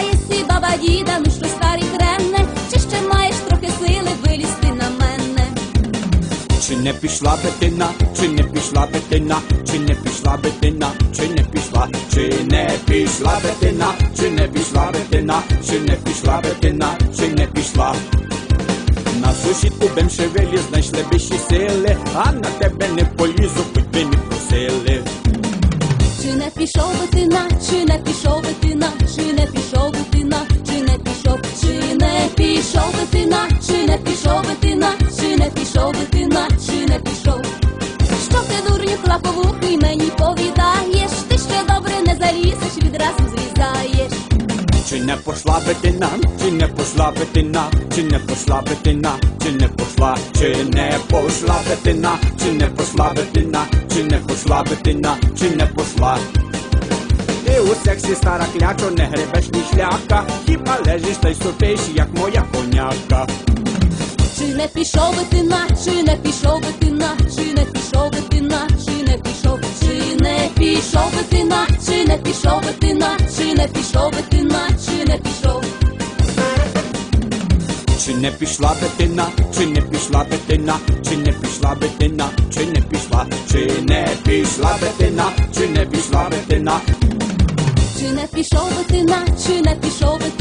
питає сі баба діда, ну що старий хрене, чи ще маєш трохи сили вилізти на мене? Чи не пішла битина, чи не пішла битина, чи не пішла битина, чи не пішла, чи не пішла битина, чи не пішла битина, чи не пішла битина, чи не пішла. На сусідку беншевелі знайшли вищі сили, а на тебе не полізу, хоч би не просили. Чи не пішов би пішов би ти на, чи не пішов би ти на, чи не пішов. Що ти дурню клаповухий мені повідаєш? Ти ще добре не залізеш, відразу злізаєш. Чи не пошла битина, чи не пошла битина, чи не пошла битина, чи не пошла, чи не пошла битина, чи не пошла битина, чи не пошла битина, чи не пошла. Ти у сексі стара клячо, не гребеш ні шляка, хіба лежиш та й сопиш, як моя коняка. Чи не пішов би ти на, чи не пішов би ти на, чи не пішов би ти на, чи не пішов, чи не пішов би ти на, чи не пішов би ти на, чи не пішов би ти на, чи не пішов. Чи не пішла битина, чи не пішла битина, чи не пішла битина, чи не пішла, чи не пішла битина, чи не пішла битина. Чи не пішов би ти на, чи не пішов би ти